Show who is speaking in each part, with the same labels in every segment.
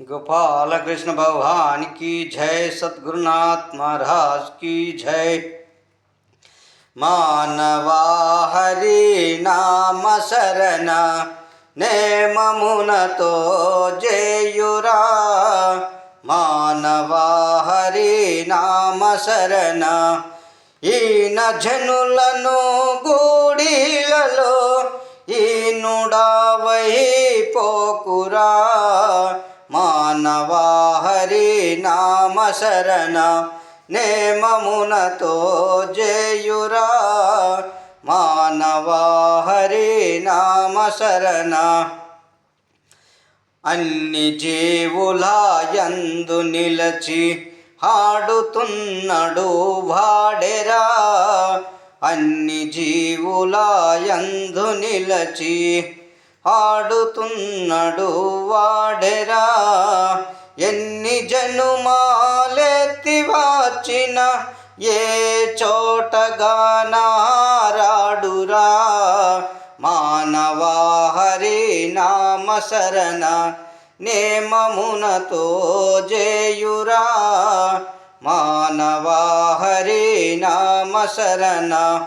Speaker 1: गोपाल कृष्ण भगवान की जय सद्गुरुनाथ महाराज की जय మానవా హరి నామ శరణ నేమమునతో జేయురా మానవా హరి నామ శరణ ఈన జనులను గూడిలలో ఈనుడావై పోకురా మానవా హరి నామ శరణ నేమమునతో జేయురా మానవా హరి నామ శరణ అన్ని జీవుల యందు నిలచి హాడుతున్నడు వాడెరా అన్ని జీవుల యందు నిలచి ఆడుతున్నడు వాడెరా. ఎన్ని జనుమాలెత్తి వాచిన ఏ చోటగానారాడురా. మానవా హరి నామ శరణ నేమమునతో జేయురా. మానవా హరి నామ శరణ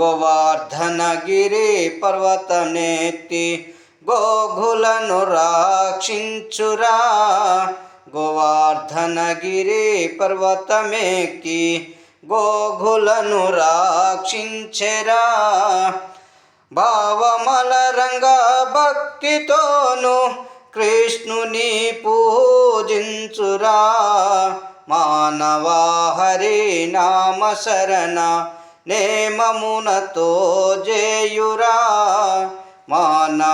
Speaker 1: గోవర్ధనగిరి పర్వతనేత్తి గోగులను రాక్షించురా. గోవర్ధనగిరి పర్వతమేకి గోఘులను రక్షించెరా. భావమలరంగ భక్తితోను కృష్ణుని పూజించురా. మానవా హరి నామ శరణ నేమమునతో జేయురా.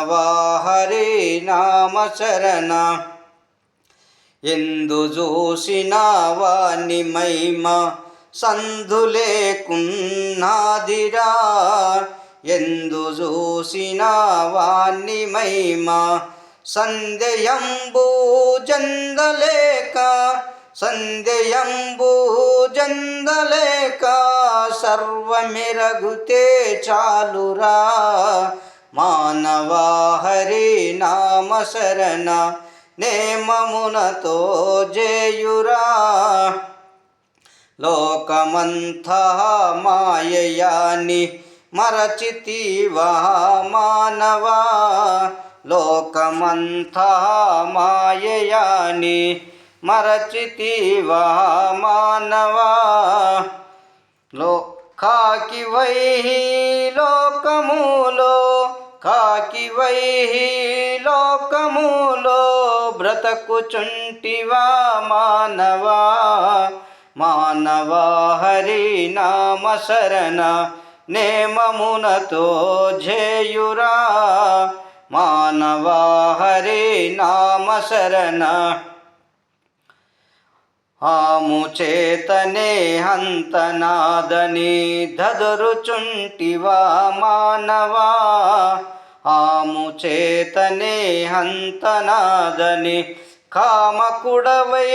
Speaker 1: మానవా హరి నామ శరణ. ఎందు చూసిన వాని మహిమ సంధులేకున్నాదిరా ఎందు చూసిన వాని మహిమ సందేయంబూ జందలేక. సందేయంబూ జందలేక సర్వమిరగుతే చాలురా. మానవా హరి నామ శరణ నేమమునతో జేయురా. లోకమంతా మాయయాని మరచితివా మానవా. లోకమంతా మాయయాని మరచితివా మానవా. లో కాకి వై లోకములో కాకి వై లోకములో బ్రతకుచుంటివా మానవా? మానవా హరి నామ శరణ నేమమునతో జేయురా. మానవా హరి నామ శరణ ఆము చేతనే హంతనాదని దదరుచుంటివా మానవా? ఆము చేతనే హంతనాదని కామకుడవై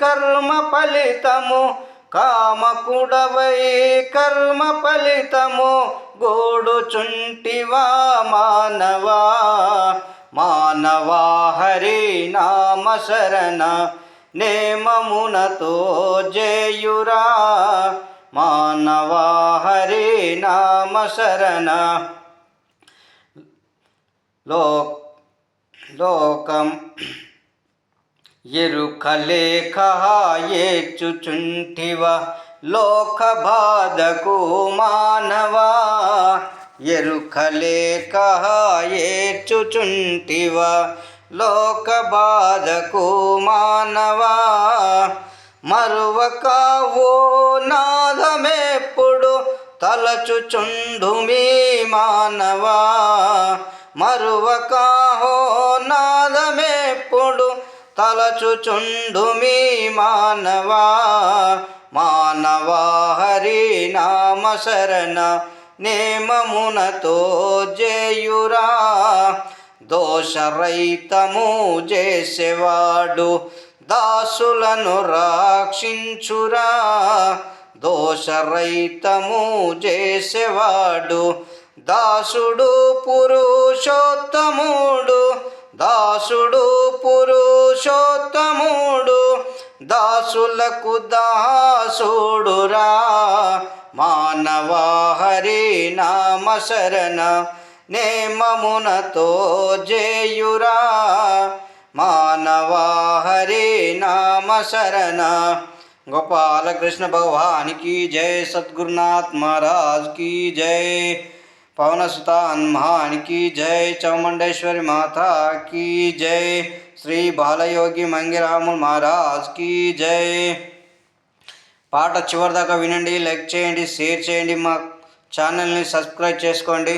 Speaker 1: కర్మ ఫలితము కామకుడవై కర్మ ఫలితము గోడుచుంటివా మానవా? మానవా హరి నామ శరణ నేమమునతో జయురా? మానవా హరి నామ శరణ లోక్ లోకం ఎరుకలేఖయేచుచుంటివ లోక బాధకు మానవా ఎరుకలేక లోక బాధకు మానవా మరువకావో నాదమెప్పుడు తలచుచుండు మీ మానవా మరువకాహో నాదమెప్పుడు తలచుచుండు మీ మానవా మానవా హరి నామ శరణ నేమమునతో జేయురా. దోషరహితము చేసేవాడు దాసులను రక్షించురా. దోషరహితము చేసేవాడు దాసుడు పురుషోత్తముడు దాసుడు పురుషోత్తముడు దాసులకు దాసుడురా. మానవా హరి నామ శరణ నేమమునతో జేయురా. మానవా హరి నామ శరణ గోపాలకృష్ణ భగవానికి జయ సద్గురునాథ్ మహారాజ్ కీ జయ పవనసుత అన్మహానికి జై చౌమండేశ్వరి మాత కీ జై శ్రీ బాలయోగి మంగిరాముల్ మహారాజ్ కీ జై. పాట చివరిదాకా వినండి లైక్ చేయండి షేర్ చేయండి మా ఛానల్ని సబ్స్క్రైబ్ చేసుకోండి.